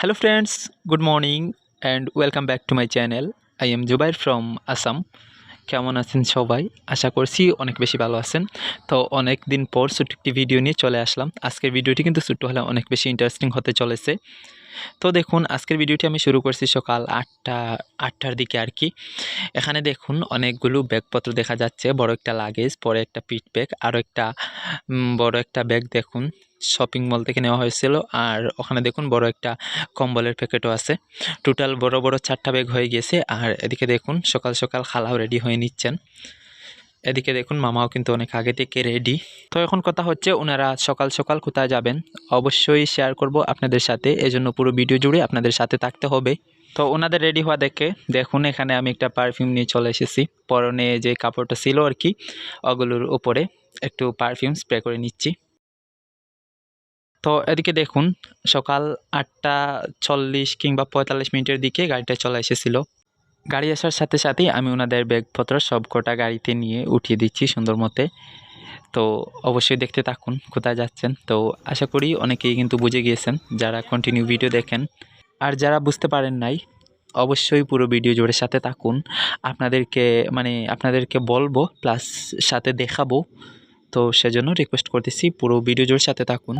Hello friends, good morning and welcome back to my channel. I am Jubair from Assam. কেমন আছেন সবাই? আশা করছি অনেক বেশি ভালো আছেন। তো অনেক দিন পর ছোট্ট একটি ভিডিও নিয়ে চলে আসলাম। আজকের ভিডিওটি কিন্তু ছোট্ট হলে অনেক বেশি ইন্টারেস্টিং হতে চলেছে। তো দেখুন আজকের ভিডিওটি আমি শুরু করছি সকাল আটটা আটটার দিকে আর কি। এখানে দেখুন অনেকগুলো ব্যাগপত্র দেখা যাচ্ছে। বড় একটা লাগেজ পরে একটা পিট ব্যাগ আরও একটা বড় একটা ব্যাগ দেখুন। শপিং মল থেকে নেওয়া হয়েছিল। আর ওখানে দেখুন বড় একটা কম্বলের প্যাকেটও আছে। টোটাল বড় বড় চারটা ব্যাগ হয়ে গেছে। আর এদিকে দেখুন সকাল সকাল খালাও রেডি হয়ে নিচ্ছেন। এদিকে দেখুন মামাও কিন্তু অনেক আগে থেকে রেডি তো এখন কথা হচ্ছে ওনারা সকাল সকাল কোথায় যাবেন? অবশ্যই শেয়ার করব আপনাদের সাথে। এজন্য পুরো ভিডিও জুড়ে আপনাদের সাথে থাকতে হবে। তো ওনাদের রেডি হওয়া দেখে দেখুন এখানে আমি একটা পারফিউম নিয়ে চলে এসেছি। পরনে যে কাপড়টা ছিল আর কি, ওগুলোর উপরে একটু পারফিউম স্প্রে করে নিচ্ছি। তো এদিকে দেখুন, সকাল আটটা চল্লিশ কিংবা পঁয়তাল্লিশ মিনিটের দিকে গাড়িটা চলে এসেছিল। গাড়ি আসার সাথে সাথেই আমি ওনাদের ব্যাগপত্র সব কটা গাড়িতে নিয়ে উঠিয়ে দিচ্ছি সুন্দর মতে। তো অবশ্যই দেখতে থাকুন, কোথায় যাচ্ছেন। তো আশা করি অনেকেই কিন্তু বুঝে গিয়েছেন, যারা কন্টিনিউ ভিডিও দেখেন। আর যারা বুঝতে পারেন নাই, অবশ্যই পুরো ভিডিও জুড়ে সাথে থাকুন। আপনাদেরকে মানে আপনাদেরকে বলব প্লাস সাথে দেখাবো। তো সেজন্য রিকোয়েস্ট করতেছি, পুরো ভিডিও জুড়ে সাথে থাকুন।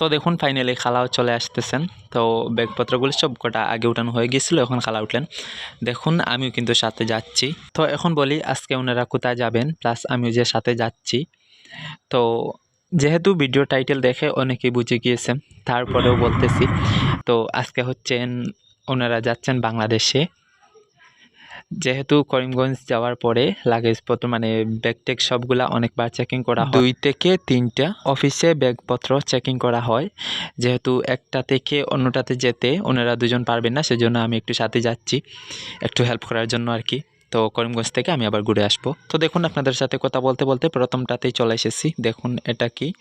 তো দেখুন ফাইনালি খালাও চলে আসতেছেন। তো ব্যাগপত্রগুলি সব কটা আগে উঠানো হয়ে গিয়েছিল, এখন খালা উঠলেন। দেখুন, আমিও কিন্তু সাথে যাচ্ছি। তো এখন বলি, আজকে ওনারা কোথায় যাবেন? প্লাস আমিও যে সাথে যাচ্ছি। তো যেহেতু ভিডিও টাইটেল দেখে অনেকেই বুঝে গিয়েছেন, তারপরেও বলতেছি। তো আজকে হচ্ছেন, ওনারা যাচ্ছেন বাংলাদেশে। যেহেতু করিমগঞ্জ যাওয়ার পরে লাগেজপত্র মানে ব্যাগ টেগ সবগুলা অনেকবার চেকিং করা হয়। দুই থেকে তিনটা অফিসে ব্যাগপত্র চেকিং করা হয়। যেহেতু একটা থেকে অন্যটাতে যেতে ওনারা দুজন পারবেন না, সেজন্য আমি একটু সাথে যাচ্ছি, একটু হেল্প করার জন্য আর কি। তো করিমগঞ্জ থেকে আমি আবার ঘুরে আসব। তো দেখুন, আপনাদের সাথে কথা বলতে বলতে প্রথমটাতেই চলে এসেছি। দেখুন, এটা কি?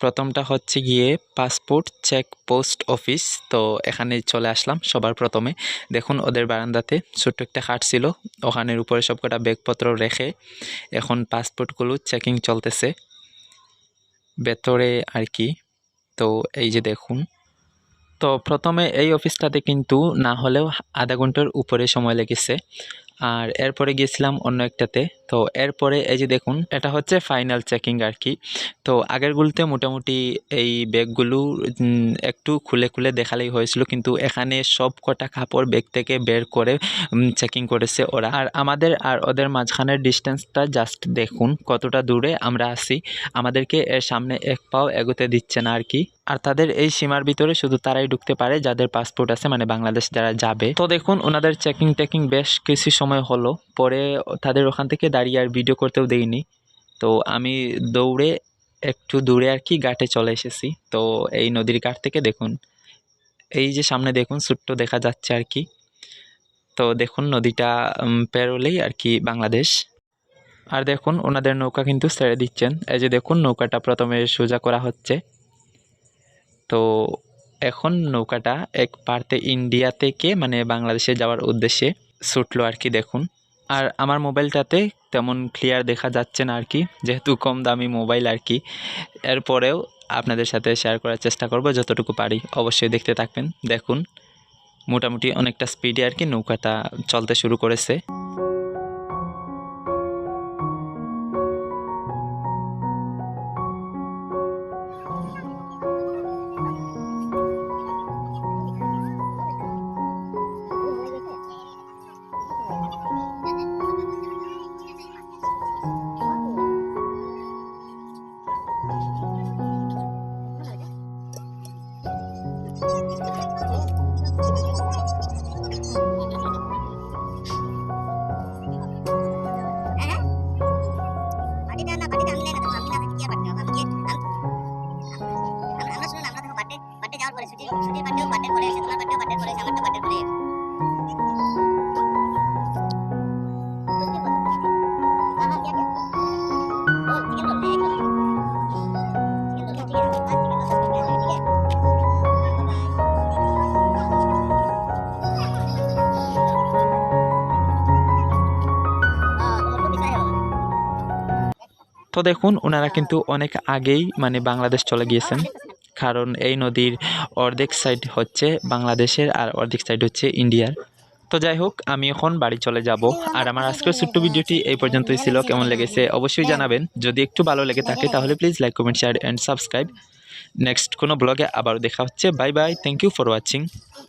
প্রথমটা হচ্ছে গিয়ে পাসপোর্ট চেক পোস্ট অফিস। তো এখানে চলে আসলাম সবার প্রথমে। দেখুন, ওদের বারান্দাতে ছোট্ট একটা খাট ছিল। ওখানের উপরে সবকটা ব্যাগপত্র রেখে এখন পাসপোর্টগুলো চেকিং চলতেছে। ভেতরে আর কি। তো এই যে দেখুন। তো প্রথমে এই অফিসটাতে কিন্তু না হলেও আধা ঘণ্টার উপরে সময় লেগেছে। আর এরপরে গিয়েছিলাম অন্য একটাতে। তো এরপরে এই যে দেখুন, এটা হচ্ছে ফাইনাল চেকিং আর কি। তো আগেরগুলোতে মোটামুটি এই ব্যাগগুলো একটু খুলে খুলে দেখালেই হয়েছিল, কিন্তু এখানে সব কটা কাপড় ব্যাগ থেকে বের করে চেকিং করেছে ওরা। আর আমাদের আর ওদের মাঝখানের ডিস্টেন্সটা জাস্ট দেখুন কতটা দূরে আমরা আছি। আমাদেরকে এর সামনে এক পাও এগোতে দিচ্ছে না আর কি। আর তাদের এই সীমার ভিতরে শুধু তারাই ঢুকতে পারে যাদের পাসপোর্ট আছে মানে বাংলাদেশ যারা যাবে। তো দেখুন ওনাদের চেকিং টেকিং বেশ কিছু সময় হলো। পরে তাদের ওখান থেকে দাঁড়িয়ে আর ভিডিও করতেও দেইনি। তো আমি দৌড়ে একটু দূরে আর কি ঘাটে চলে এসেছি। তো এই নদীর ঘাট থেকে দেখুন, এই যে সামনে দেখুন, ছোট্ট দেখা যাচ্ছে আর কি। তো দেখুন, নদীটা পেরোলেই আর কি বাংলাদেশ। আর দেখুন ওনাদের নৌকা কিন্তু ছেড়ে দিচ্ছেন। এই যে দেখুন, নৌকাটা প্রথমে সোজা করা হচ্ছে। তো এখন নৌকাটা এক পারতে ইন্ডিয়া থেকে মানে বাংলাদেশে যাওয়ার উদ্দেশ্যে ছুটলো আর কি দেখুন। আর আমার মোবাইলটাতে তেমন ক্লিয়ার দেখা যাচ্ছে না আর কি, যেহেতু কম দামি মোবাইল আর কি। এরপরেও আপনাদের সাথে শেয়ার করার চেষ্টা করব যতটুকু পারি, অবশ্যই দেখতে থাকবেন। দেখুন, মোটামুটি অনেকটা স্পিডে আর কি নৌকাটা চলতে শুরু করেছে। বাড়িতে না বাড়িতে আমি নেই না আমি না থাকি আমরা শুনুন আমরা তখন বাড়িতে বাড়িতে যাওয়ার পরে ছুটি, ছুটির বাড়িতেও বাড়িতে পরে এসে তোমার তো দেখুন, ওনারা কিন্তু অনেক আগেই মানে বাংলাদেশ চলে গিয়েছেন। কারণ এই নদীর অর্ধেক সাইড হচ্ছে বাংলাদেশের আর অর্ধেক সাইড হচ্ছে ইন্ডিয়ার। তো যাই হোক, আমি এখন বাড়ি চলে যাব। আর আমার আজকের ছোট্ট ভিডিওটি এই পর্যন্তই ছিল। কেমন লেগেছে অবশ্যই জানাবেন। যদি একটু ভালো লেগে থাকে, তাহলে please like comment share and subscribe next কোনো ব্লগে আবারও দেখা হচ্ছে। Bye bye thank you for watching